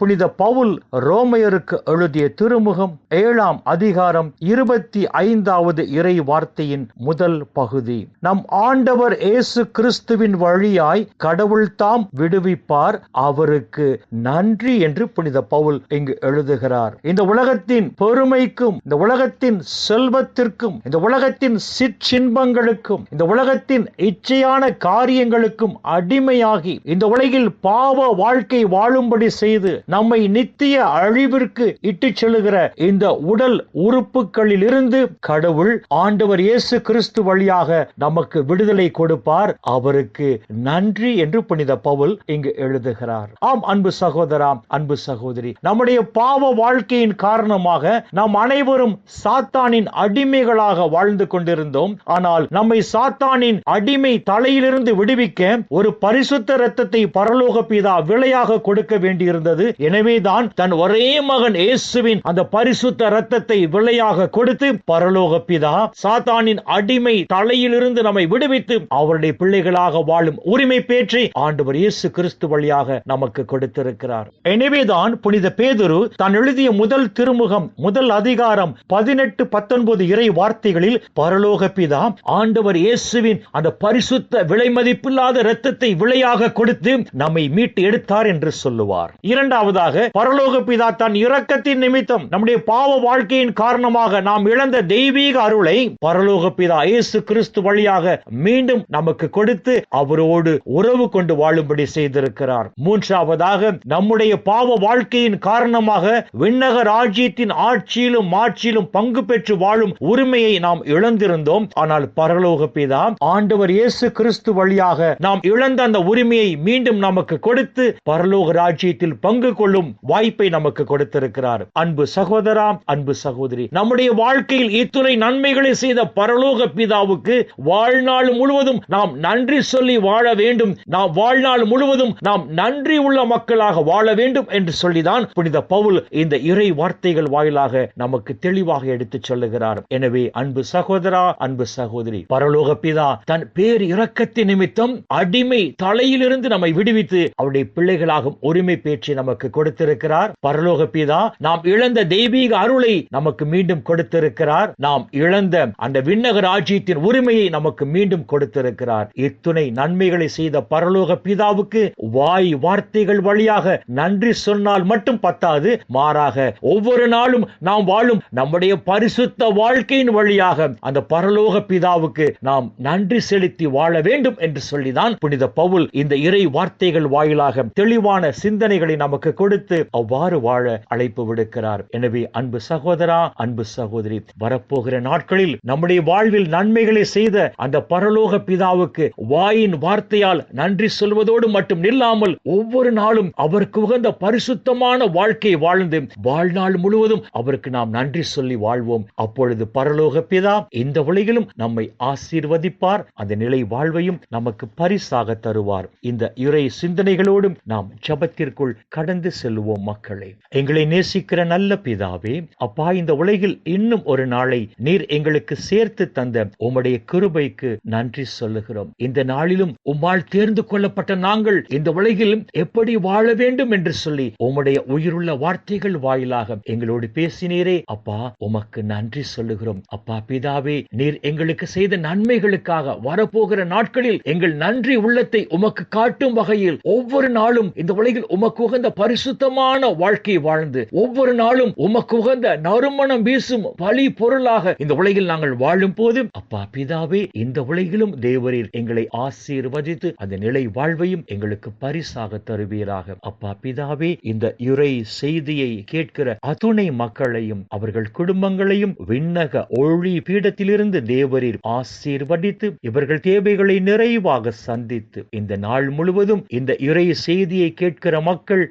புனித பவுல் ரோமையருக்கு எழுதிய திருமுகம் ஏழாம் அதிகாரம் இருபத்தி ஐந்தாவது இறை வார்த்தையின் முதல் பகுதி. நம் ஆண்டவர் இயேசு கிறிஸ்துவின் வழியாய் கடவுள் தாம் விடுவிப்பார் அவருக்கு நன்றி என்று புனித பவுல் இங்கு எழுதுகிறார். இந்த உலகத்தின் பெருமைக்கும் இந்த உலகத்தின் செல்வத்திற்கும் இந்த உலகத்தின் சிற்றின்பங்களுக்கும் இந்த உலகத்தின் இச்சையான காரியங்களுக்கும் அடிமையாகி இந்த உலகில் பாவ வாழ்க்கை வாழும்படி செய்து நம்மை நித்திய அழிவிற்கு இட்டு செல்லுகிற இந்த உடல் உறுப்புகளிலிருந்து கடவுள் ஆண்டவர் இயேசு கிறிஸ்து வழியாக நமக்கு விடுதலை கொடுப்பார். அவருக்கு நன்றி என்று புனித பவுல் இங்கு எழுதுகிறார். ஆம் அன்பு சகோதரா அன்பு சகோதரி நம்முடைய பாவ வாழ்க்கையின் காரணமாக நாம் அனைவரும் சாத்தானின் அடிமைகளாக வாழ்ந்து கொண்டிருந்தோம். ஆனால் நம்மை சாத்தானின் அடிமை தலையிலிருந்து விடுவிக்க ஒரு பரிசுத்த ரத்தத்தை பரலோக பிதா விலையாக கொடுக்க வேண்டியிருந்தது. எனவேதான் தன் ஒரே மகன் இயேசுவின் அந்த பரிசுத்த ரத்தத்தை விலையாக கொடுத்து பரலோக பிதா சாத்தானின் அடிமை தலையிலிருந்து நம்மை விடுவித்து அவருடைய பிள்ளைகளாக வாழும் உரிமை பேற்றி ஆண்டவர் இயேசு கிறிஸ்து வழியாக நமக்கு கொடுத்திருக்கிறார். எனவேதான் புனித பேதுரு தான் எழுதிய முதல் திருமுகம் முதல் அதிகாரம் பதினெட்டு பத்தொன்பது இறை வார்த்தைகளில் பரலோக பிதா ஆண்டவர் இயேசுவின் அந்த பரிசுத்த விலை மதிப்பில்லாத இரத்தத்தை விலையாக கொடுத்து நம்மை மீட்டு எடுத்தார் என்று சொல்லுவார். இரண்டு இரண்டாவதாக பரலோக பிதா தன் இரக்கத்தின் நிமித்தம் நம்முடைய பாவ வாழ்க்கையின் காரணமாக நாம் இழந்த தெய்வீக அருளை பரலோக பிதா இயேசு கிறிஸ்து வழியாக மீண்டும் நமக்கு கொடுத்து அவரோடு உறவு கொண்டு வாழும்படி செய்திருக்கிறார். மூன்றாவதாக நம்முடைய பாவ வாழ்க்கையின் காரணமாக விண்ணக ராஜ்யத்தின் ஆட்சியிலும் மாட்சியிலும் பங்கு பெற்று வாழும் உரிமையை நாம் இழந்திருந்தோம். ஆனால் பரலோக பிதா ஆண்டவர் இயேசு கிறிஸ்து வழியாக நாம் இழந்த அந்த உரிமையை மீண்டும் நமக்கு கொடுத்து பரலோக ராஜ்யத்தில் பங்கு பங்கு கொள்ளும் வாய்ப்பை நமக்கு கொடுத்திருக்கிறார். அன்பு சகோதரா அன்பு சகோதரி நம்முடைய வாழ்க்கையில் இத்துணை நன்மைகளை செய்த பரலோக பிதாவுக்கு வாழ்நாள் முழுவதும் நாம் நன்றி சொல்லி வாழ வேண்டும். நாம் வாழ்நாள் முழுவதும் நாம் நன்றி உள்ள மக்களாக வாழ வேண்டும் என்று சொல்லிதான் புனித பவுல் இந்த இறை வார்த்தைகள் வாயிலாக நமக்கு தெளிவாக எடுத்துச் சொல்லுகிறார். எனவே அன்பு சகோதரா அன்பு சகோதரி பரலோக பிதா தன் பேர் இறக்கத்தின் நிமித்தம் அடிமை தலையிலிருந்து நம்மை விடுவித்து அவருடைய பிள்ளைகளாகும் உரிமை பேச்சு நமக்கு கொடுத்திருக்கிறார். பரலோக பிதா நாம் இழந்த தெய்வீக அருளை நமக்கு மீண்டும் கொடுத்திருக்கிறார். நாம் இழந்த அந்த விண்ணக ராஜ்யத்தின் உரிமையை நமக்கு மீண்டும் கொடுத்திருக்கிறார். இத்துணை நன்மைகளை செய்த பரலோக பிதாவுக்கு வாய் வார்த்தைகள் வழியாக நன்றி சொன்னால் மட்டும் பத்தாது. மாறாக ஒவ்வொரு நாளும் நாம் வாழும் நம்முடைய பரிசுத்த வாழ்க்கையின் வழியாக அந்த பரலோக பிதாவுக்கு நாம் நன்றி செலுத்தி வாழ வேண்டும் என்று சொல்லிதான் புனித பவுல் இந்த இறை வார்த்தைகள் வாயிலாக தெளிவான சிந்தனைகளை நமக்கு நமக்கு கொடுத்து அவ்வாறு வாழ அழைப்பு விடுக்கிறார். எனவே அன்பு சகோதரா அன்பு சகோதரி வரப்போகிற நாட்களில் நம்முடைய வாழ்வில் நன்மைகளை செய்த அந்த பரலோக பிதாவுக்கு வாயின் வார்த்தையால் நன்றி சொல்வதோடு மட்டும் நில்லாமல் ஒவ்வொரு நாளும் அவருக்கு உகந்த பரிசுத்தமான வாழ்க்கையை வாழ்ந்து வாழ்நாள் முழுவதும் அவருக்கு நாம் நன்றி சொல்லி வாழ்வோம். அப்பொழுது பரலோக பிதா இந்த உலகிலும் நம்மை ஆசீர்வதிப்பார். அந்த நிலை வாழ்வையும் நமக்கு பரிசாக தருவார். இந்த இறை சிந்தனைகளோடும் நாம் ஜபத்திற்குள் கடந்து செல்வோம் மக்களே. எங்களை நேசிக்கிற நல்ல பிதாவே அப்பா இந்த உலகில் இன்னும் ஒரு நாளை நீர் எங்களுக்கு சேர்த்து தந்த உம்முடைய கிருபைக்கு நன்றி சொல்லுகிறோம். இந்த நாளிலும் உம்மால் தேர்ந்து கொள்ளப்பட்ட நாங்கள் இந்த உலகில் எப்படி வாழ வேண்டும் என்று சொல்லி உம்முடைய உயிருள்ள வார்த்தைகள் வாயிலாக எங்களோடு பேசினீரே. அப்பா உமக்கு நன்றி சொல்லுகிறோம். அப்பா பிதாவே நீர் எங்களுக்கு செய்த நன்மைகளுக்காக வரப்போகிற நாட்களில் எங்கள் நன்றி உள்ளத்தை உமக்கு காட்டும் வகையில் ஒவ்வொரு நாளும் இந்த உலகில் உமக்கு உகந்த பரிசுத்தமான வாழ்க்கையை வாழ்ந்து ஒவ்வொரு நாளும் உமக்கு உகந்த நறுமணம் வீசும் பழி பொருளாக இந்த உலகில் நாங்கள் வாழும் போது அப்பா பிதாவே இந்த உலகிலும் தேவரீர் எங்களை ஆசீர்வதித்து அந்த நிலை வாழ்வையும் எங்களுக்கு பரிசாக தருவீராக. அப்பா பிதாவே இந்த இறை செய்தியை கேட்கிற அத்துணை மக்களையும் அவர்கள் குடும்பங்களையும் விண்ணக ஒளி பீடத்திலிருந்து தேவரீர் ஆசீர்வதித்து இவர்கள் தேவைகளை நிறைவாக சந்தித்து இந்த நாள் முழுவதும் இந்த இறை செய்தியை கேட்கிற மக்கள்